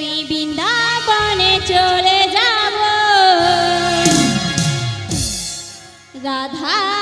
আমি বৃন্দাবনে চলে যাব। রাধা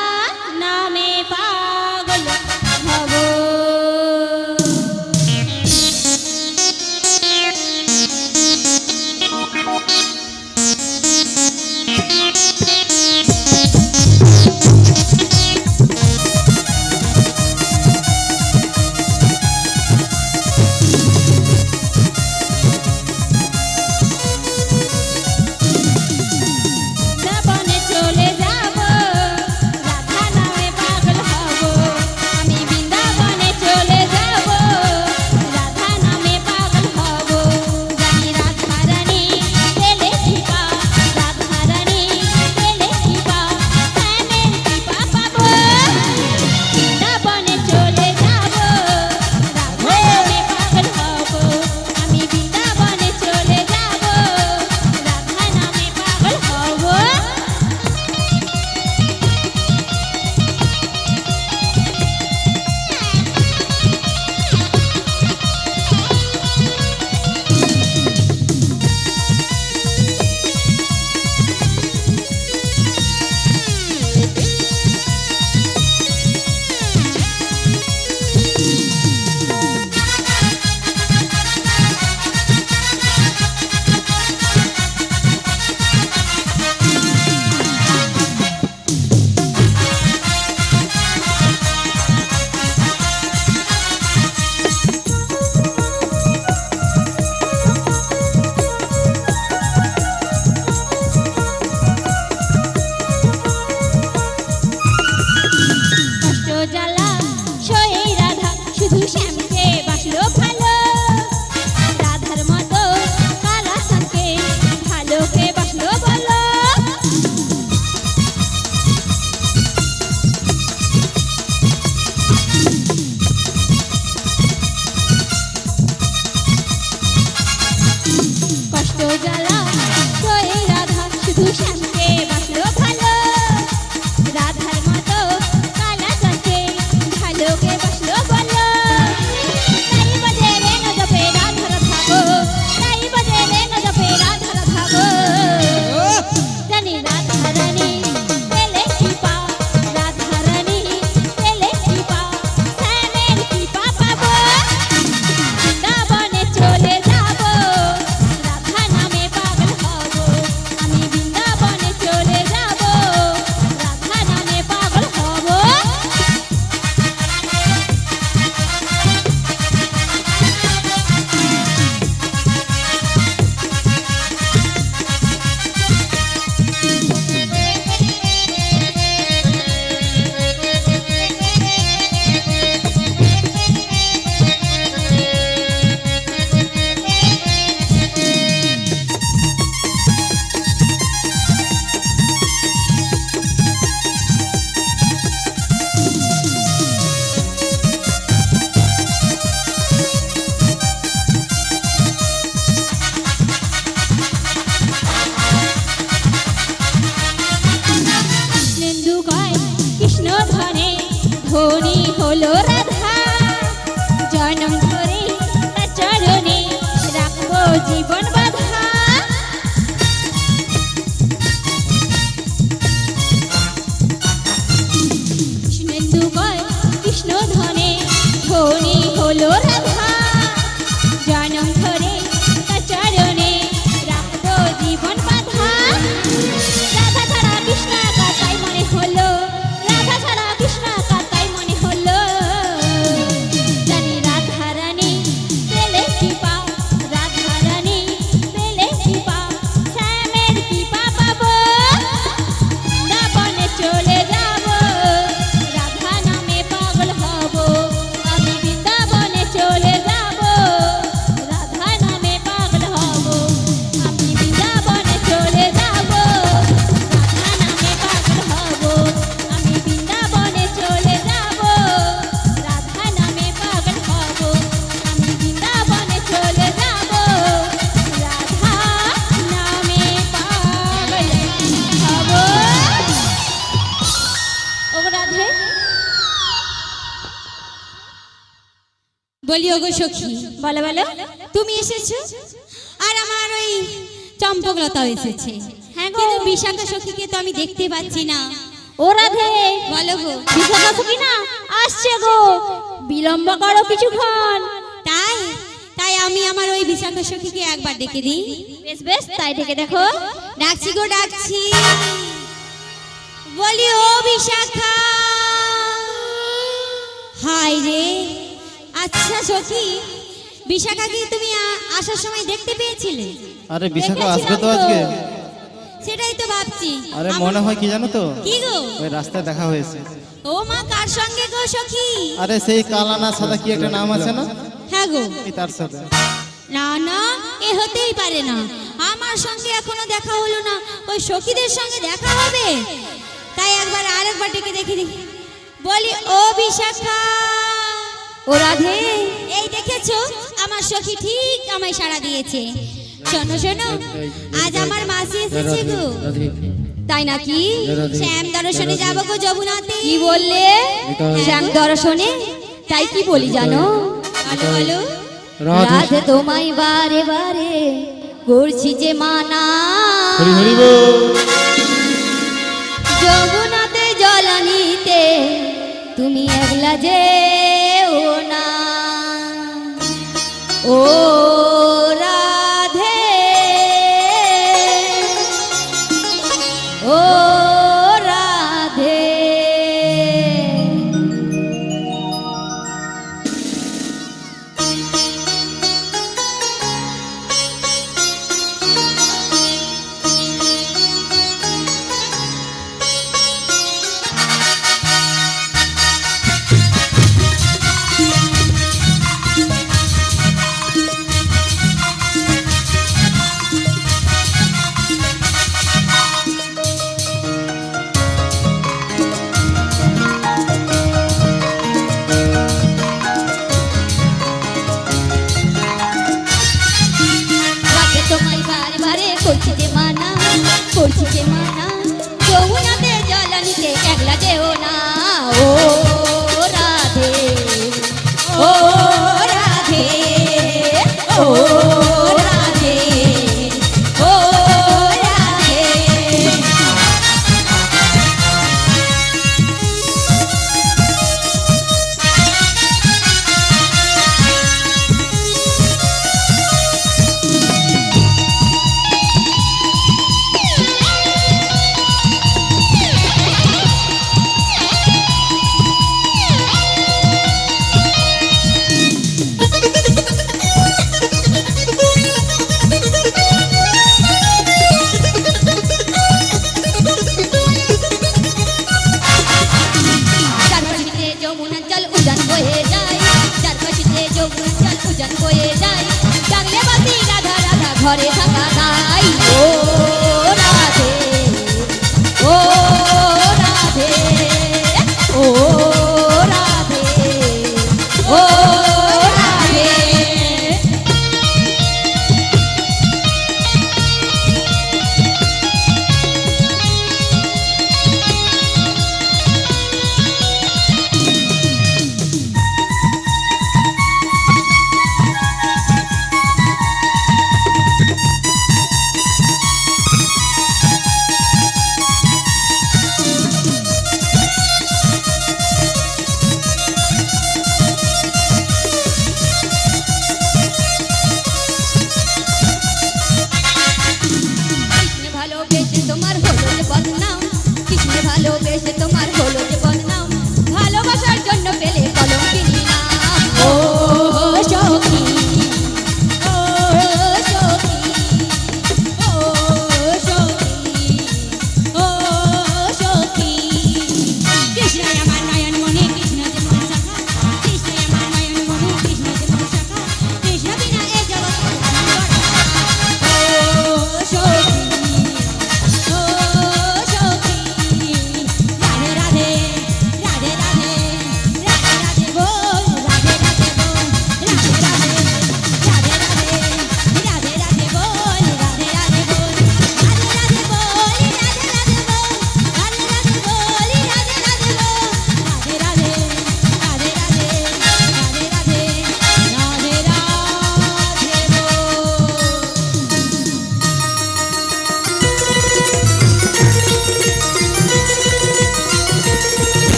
হলো রাধা। সখী বলো বলো। তুমি এসেছ? আর আমার ওই চম্পকলতাও এসেছে। হ্যাঁ গো। বিশাখা সখীকে তো আমি দেখতে পাচ্ছি না। ও রাধে। বলো গো। বিশাখা সখী না? আসছে গো। বিলম্ব করো কিছুক্ষণ। তাই? তাই আমি আমার ওই বিশাখা সখীকে একবার ডেকে দিই। বেশ বেশ তাই থেকে দেখো। ডাকছি গো ডাকছি। বলি ও বিশাখা হাই রে আচ্ছা সখী বিশাখাকে তুমি আসার সময় দেখতে পেয়েছিলে? আরে বিশাখা আসবে তো। আজকে। সেটাই তো ভাবছি। আরে মনে হয় কি জানো তো? কি গো? ওই রাস্তায় দেখা হয়েছে। ও মা কার সঙ্গে গো সখী? আরে সেই কালা না সাদা কি একটা নাম আছে না? হ্যাঁ গো। তার সাথে। না না এ হতেই পারে না। আমার সঙ্গে এখনও দেখা হলো না। ওই সখীদের সঙ্গে দেখা হবে? তাই একবার আরেকবার ডেকে দেখি দেখি। বলি ও বিশাখা ও রাধে। এই দেখেছ? আমার সখী ঠিক আমায় সাড়া দিয়েছে। শোনো শোনো আজ আমার মাসি এসেছে গো। তাই নাকি? শ্যাম দর্শনে যাব গো যমুনাতে। কি বললে? শ্যাম দর্শনে? তাই কি বলি জানো? বলো বলো। রাধে। তোমায় বারে বারে করছি যে মানা। যমুনাতে জলানিতে তুমি একলা যে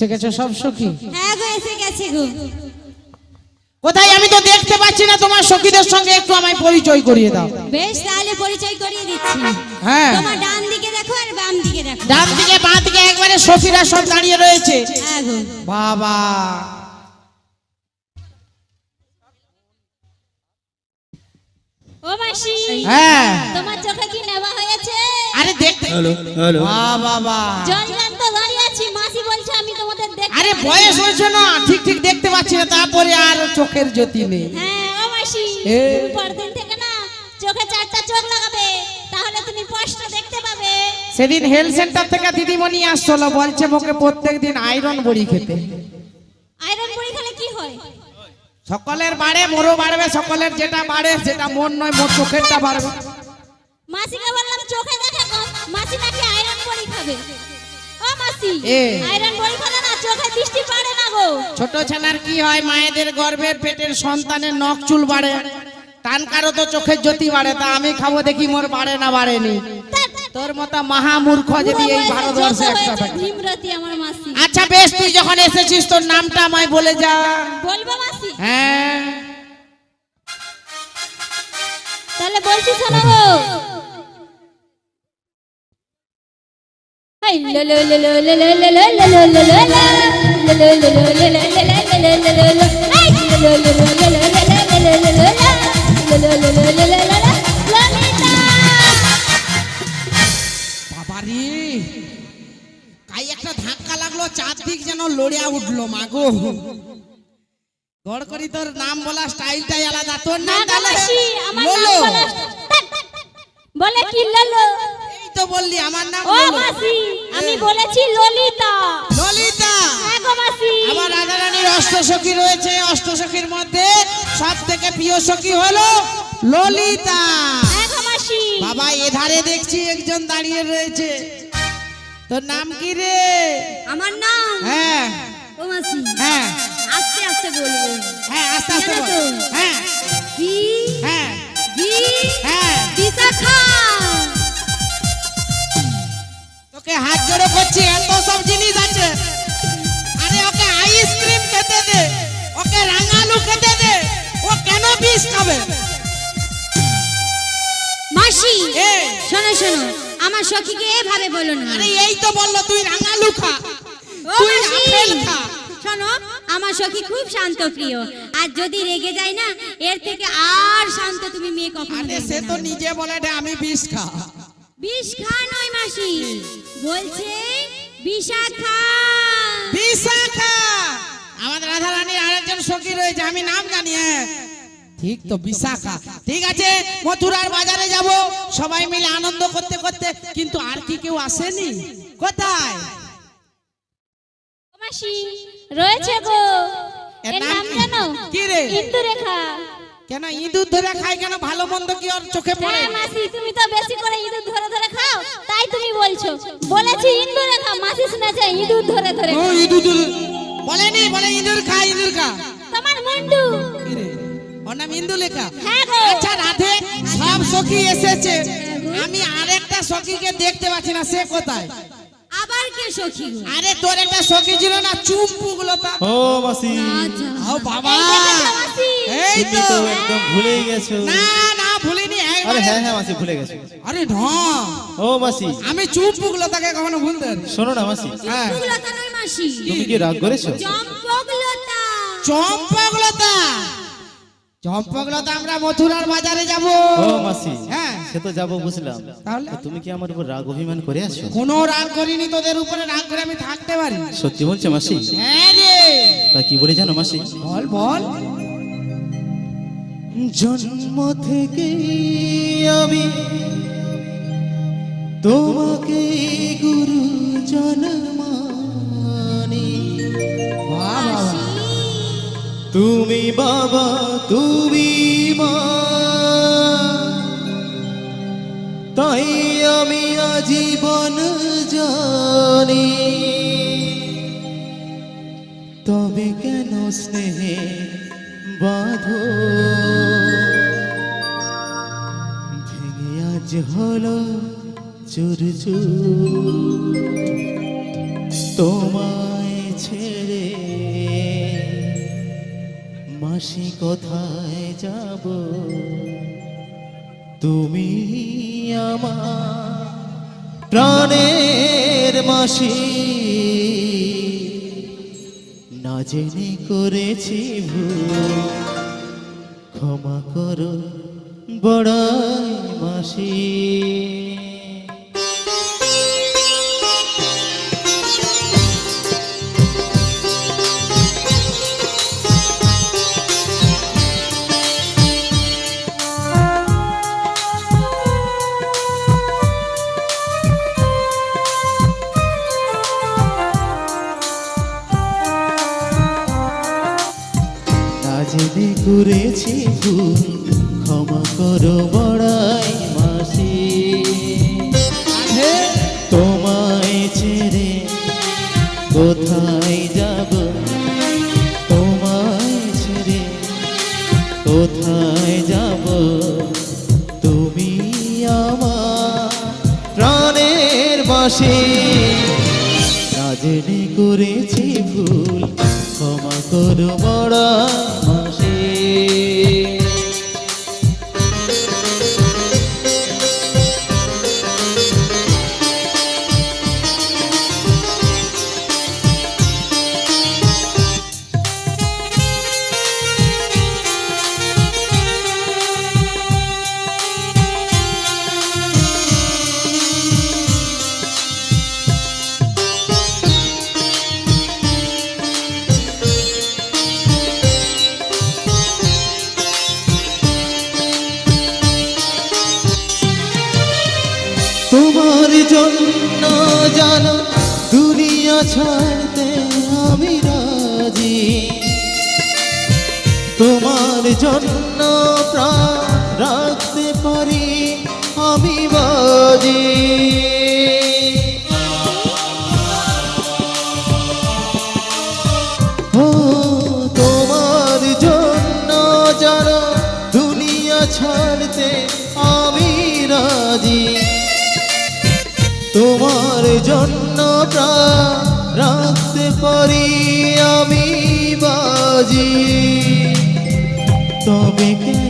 এসে গেছে সব সখী? হ্যাঁ গো এসে গেছে গো। কোথায়? আমি তো দেখতে পাচ্ছি না তোমার সখীদের সঙ্গে একটু আমায় পরিচয় করিয়ে দাও। বেশ তাহলে পরিচয় করিয়ে দিচ্ছি। হ্যাঁ। তোমার ডান দিকে দেখো আর বাম দিকে দেখো। ডান দিকে বাঁ দিকে একবারে সখীরা সব দাঁড়িয়ে রয়েছে। হ্যাঁ গো। বাবা। ও মাসি হ্যাঁ। তোমার চোখে কি নেওয়া হয়েছে? আরে দেখতে হ্যালো হ্যালো। বাহ বাবা জঞ্জান তো দাঁড়িয়ে মাসি বলছে আমি তোমাদের দেখতে আরে বয়স হয়েছে না ঠিক ঠিক দেখতে পাচ্ছি না তারপরে আর চোখের জ্যোতি নেই। হ্যাঁ ও মাসি পরদিন থেকে না চোখে চারটা চোখ লাগাবে তাহলে তুমি স্পষ্ট দেখতে পাবে। সেদিন হেলথ সেন্টার থেকে দিদিমণি আসছিল বলছে মোকে প্রত্যেক দিন আয়রন বড়ি খেতে। আয়রন বড়ি খেলে কি হয়? সকলের বাড়ে মোরও বাড়বে সকলের যেটা বাড়ে সেটা মন নয় মোর চোখেরটা বাড়বে। মাসিকে বললাম চোখে দেখে মাসি নাকি আয়রন বড়ি খাবে? মাসি। আয়রন খেলে না চোখে দৃষ্টি পড়ে না গো। ছোট কি হয় মায়েদের গর্ভের পেটের সন্তানের নখ চুল বাড়ে। টান কারও তো চোখের জ্যোতি বাড়ে তা আমি খাব দেখি মোর বাড়ে না বাড়েনি। তোর মতো মহামূর্খ যদি এই ভারতবর্ষে একটা থাকে। আচ্ছা বেশ তুই যখন এসেছিস তোর নামটা আমায় বলে যা। বলব মাসি? হ্যাঁ। তাহলে গো বাবারি কাই একটা ধাক্কা লাগল চারদিক যেন লড়িয়া উঠল মাগো গড় করি তোর নাম বলা স্টাইলটাই আলাদা তোর নাম। বলে কি ললো বললি আমার নাম ও মাসি আমি বলেছি ললিতা। ললিতা। হ্যাঁ গো মাসি। আমার রাধারানীর অষ্টসখী রয়েছে অষ্টসখীর মধ্যে সব থেকে প্রিয় সখী হলো ললিতা। হ্যাঁ গো মাসি। বাবা এধারে দেখছি একজন দাঁড়িয়ে রয়েছে। তোর নাম কি রে? আমার নাম? হ্যাঁ। ও মাসি। হ্যাঁ। আস্তে আস্তে বলব হ্যাঁ আস্তে আস্তে বল। হ্যাঁ। কি হ্যাঁ। কি হ্যাঁ। বিশাখা। হাত জোড়ে করছি এত সব জিনিস আছে। আরে ওকে আইসক্রিম খেতে দে ওকে রাঙালু খেতে দে ও কেন বিষ খাবে? মাসি শোনো শোনো আমার সখীকে এভাবে বলো না। আরে এই তো বলল তুই রাঙালু খা। তুই আপেল খা। শোনো আমার সখী খুব শান্ত প্রিয়। আর যদি রেগে যায় না এর থেকে আর শান্ত তুমি মেয়ে কখনো সে তো নিজে বলে আমি বিষ খা। বিষ খা নয় মাসি। বলছে বিশাখা। বিশাখা। আমাদের রাধা রানীর আরেকজন সখী রয়েছে আমি নাম জানি হ্যাঁ। ঠিক তো বিশাখা। ঠিক আছে মথুরার বাজারে যাব সবাই মিলে আনন্দ করতে করতে কিন্তু আর কি কেউ আসেনি? কোথায়? মাসি রয়েছে গো। এর নাম জানো? কি রে? ইন্দুরেখা। কেন ইঁদুর ধরে খায় কেন? ভালো মন্দ কি ওর চোখে পড়ে? মাসি তুমি তো বেশি করে ইঁদুর ধরে ধরে খাও। তাই তুমি বলছো। বলেছি ইন্দুরেখা মাসি শুনেছে ইঁদুর ধরে ধরে ও ইঁদুর বলেনি বলে ইঁদুর খা ইঁদুর খা। তোমার মুন্ডু। ওর নাম ইন্দু লেখা হ্যাঁ গো। আচ্ছা রাধে সব সখী এসেছে। আমি আরেকটা সখীকে দেখতে পাচ্ছি না সে কোথায়? কে সখী আরে তোর একটা সখী ছিল না চুম্পু গুলো ও মাসি। আচ্ছা। ও বাবা। এই তো একদম ভুলেই গেছো। না না ভুলিনি আরে হ্যাঁ হ্যাঁ মাসি ভুলে গেছো। আরে না ও মাসি। আমি চুম্পু গুলো তাকে কখনো ভুলতে পারি শোনো না মাসি। হ্যাঁ। মাসি। তুমি কি রাগ করেছ? চম্পকলতা চম্পকলতা চম্পকলতা আমরা মথুরার বাজারে যাব। ও মাসি। হ্যাঁ সে তো যাব বুঝলাম। তাহলে তুমি কি আমার উপর রাগ অভিমান করে আছো? কোনো রাগ করিনি তোদের উপরে রাগ করে আমি থাকতে পারি। সত্যি বলছো মাসি? হ্যাঁ রে। তা কি বলে জানো মাসি? বল বল। জন্ম থেকে আমি তোমাকে গুরু জন্মানি। তুমি বাবা তুমি মা। তাই আমি আজীবন জানি। তবে কেন স্নেহে বাঁধো? ভেঙে আজ হলো চুর চুর। তোমায় ছেড়ে মাসি কোথায় যাব? তুমি আমার প্রাণের মাসি। না জেনে করেছি ভুল। ক্ষমা করো বড় মাসি। তোমার জন্য রাখতে পারি আমি বাজি। তবে কেন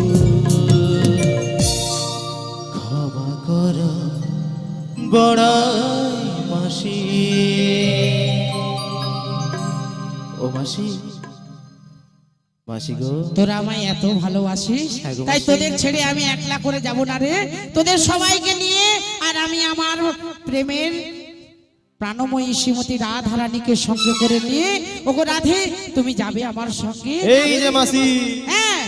তোরা আমায় এত ভালোবাসিস? হ্যাঁ তাই তোদের ছেড়ে আমি একলা করে যাব না রে। তোদের সবাইকে নিয়ে আর আমি আমার প্রেমের প্রাণময়ী শ্রীমতী রাধারানীকে সঙ্গে করে নিয়ে ওগো রাধে তুমি যাবে আমার সঙ্গে। এই যে মাসি। হ্যাঁ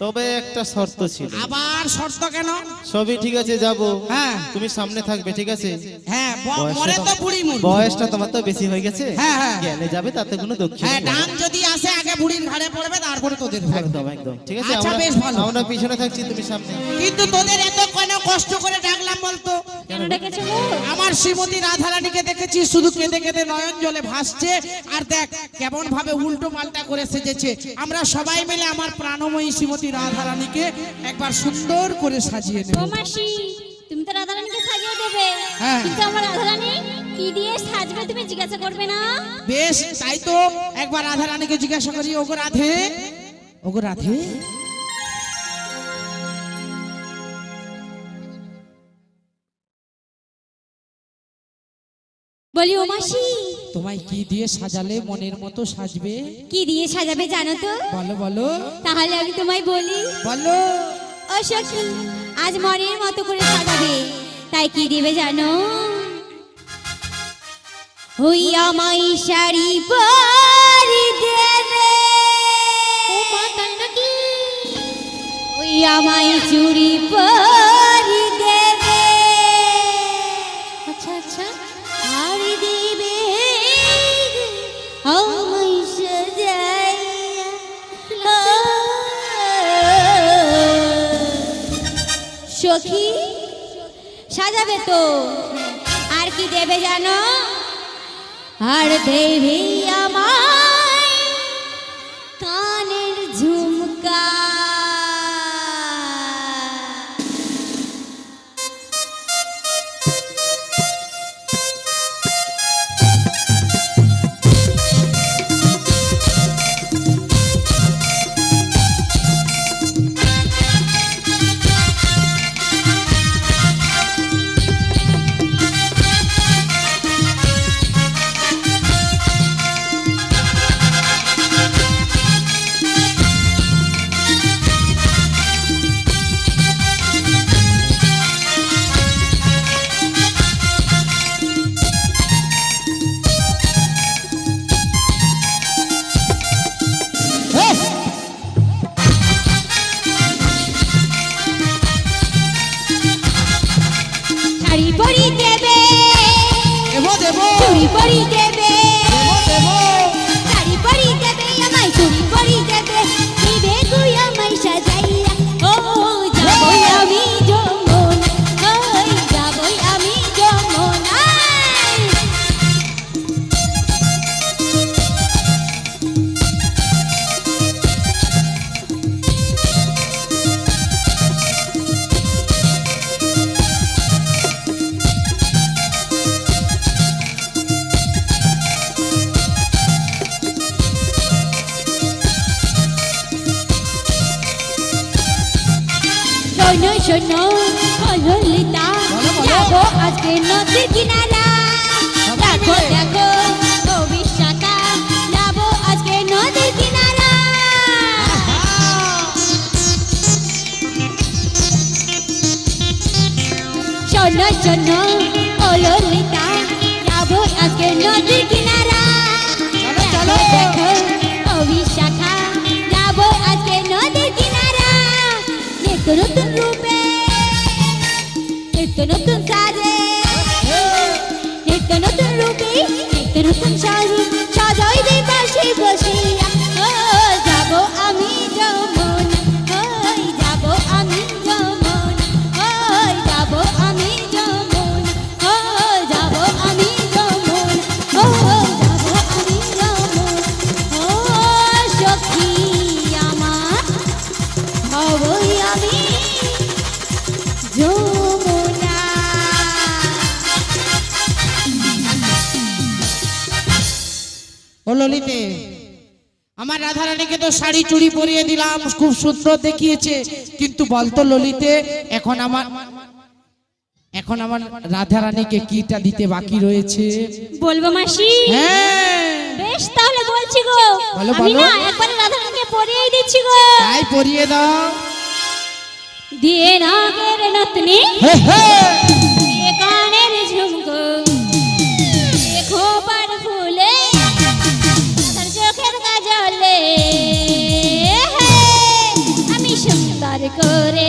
তবে একটা শর্ত ছিল। আবার শর্ত কেন? সবই ঠিক আছে যাব। হ্যাঁ। তুমি সামনে থাকবে ঠিক আছে? হ্যাঁ বয়সটা মরে তো বুড়ি মুড় বয়সটা তোমার তো বেশি হয়ে গেছে। হ্যাঁ, হ্যাঁ। জ্ঞানে যাবে তাতে কোনো দক্ষিণ হ্যাঁ ডান যদি আসে আগে বুড়ির ঘাড়ে পড়বে তারপরে তোদের। একদম একদম। ঠিক আছে আচ্ছা, আমরা বেশ ভালো। আমরা পিছনে থাকছি তুমি সামনে। কিন্তু তোদের এত কেন কষ্ট করে ডাকলাম বলতো? কেন ডেকেছো গো? আমার শ্রীমতী রাধারানীকে দেখেছি শুধু কেঁদে কেঁদে নয়ন জলে ভাসছে। আর দেখ কেমন ভাবে উল্টো পাল্টা করে সেজেছে। আমরা সবাই মিলে আমার প্রাণময়ী শ্রীমতী রাধারানীকে একবার সুন্দর করে সাজিয়ে নেব। মাসি তুমি তো রাধারানীকে সাজিয়ে দেবে। হ্যাঁ। কিন্তু আমার রাধারানী কি দিয়ে সাজবে তুমি জিজ্ঞাসা করবে না? বেশ তাই তো একবার রাধারানীকে জিজ্ঞাসা করি ওগো রাধে ওগো রাধে। বলি ও মাসি তোমায় কি দিয়ে সাজালে মনের মতো সাজবে? কি দিয়ে সাজাবে জানো তো? বলো বলো। তাহলে আমি তোমায় বলি। বলো। ও সখী আজ মনের মতো করে সাজাবে। তাই কি দেবে জানো? ওই আমায় শাড়ি পরি দেবে। ওই আমায় চুড়ি পরি সাজাবে তো? আর কি দেবে জানো? আর দেবে নিত্য নতুন রূপে নিত্য নতুন সাজে নিত্য নতুন রূপে নিত্য নতুন সাজে ললিতে। আমার রাধারানীকে তো শাড়ি চুড়ি পরিয়ে দিলাম খুব সুন্দর দেখিয়েছে। কিন্তু বলতো ললিতে এখন আমার এখন আমার রাধারানীকে কিটা দিতে বাকি রয়েছে? বলব মাসি? হ্যাঁ। বেশ তাহলে বলছি গো। বলো, আমি বলো। না একবারে রাধারানীকে পরিয়ে দিচ্ছি গো। তাই পরিয়ে দাও। দিয়ে নাগের নতনি। হে হে। করে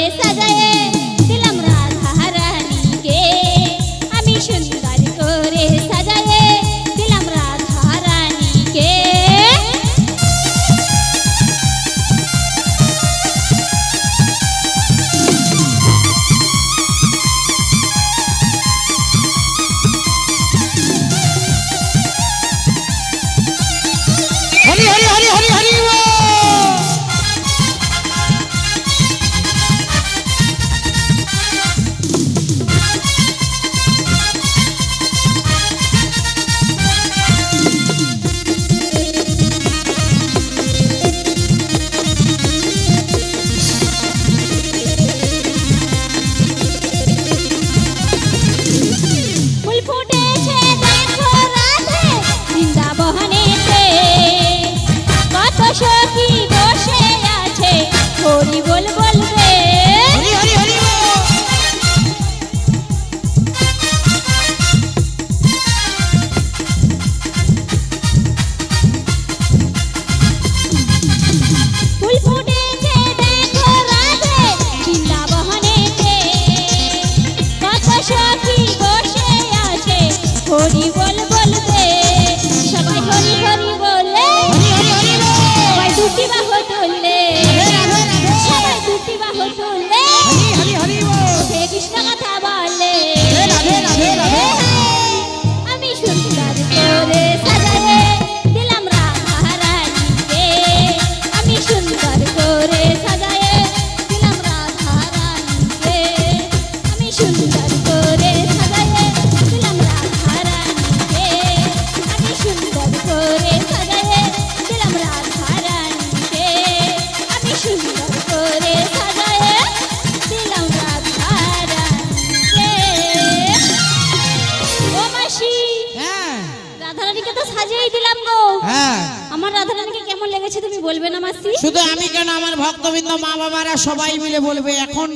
সবাই মিলে বলবে, এখন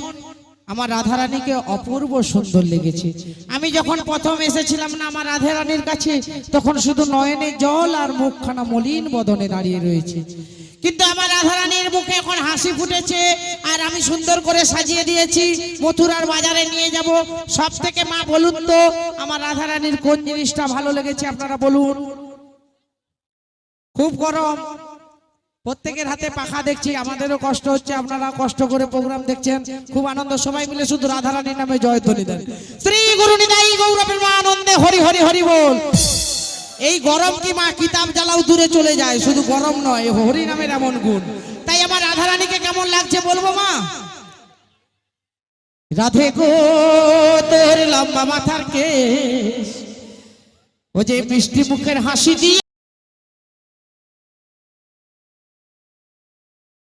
আমার রাধারানীকে অপূর্ব সুন্দর লেগেছে। আমি যখন প্রথম এসেছিলাম না আমার রাধারানীর কাছে, তখন শুধু নয়নে জল আর মুখখানা মলিন বদনে দাঁড়িয়ে রয়েছে। কিন্তু আমার রাধারানীর মুখে এখন হাসি ফুটেছে আর আমি সুন্দর করে সাজিয়ে দিয়েছি। মথুরার বাজারে নিয়ে যাব। সব থেকে মা বলুন তো, আমার রাধারানীর কোন জিনিসটা ভালো লেগেছে আপনারা বলুন। খুব গরম। প্রত্যেকের হাতে পাখা দেখছি আমাদেরও কষ্ট হচ্ছে আপনারা কষ্ট করে প্রোগ্রাম দেখছেন। খুব আনন্দ সবাই মিলে শুধু রাধারানীর নামে জয় জয়ধ্বনি দেন। শ্রী গুরু নিদাই গৌরবের মা আনন্দে হরি হরি হরি বল। এই গরম কি মা কিতাব জ্বালাও দূরে চলে যায়? শুধু গরম নয় হরি নামের এমন গুণ। তাই আমার রাধারানীকে কেমন লাগছে বলব মা? রাধে গো তোর লম্বা মাথার কেশ। ও যে মিষ্টি মুখের হাসি দিয়ে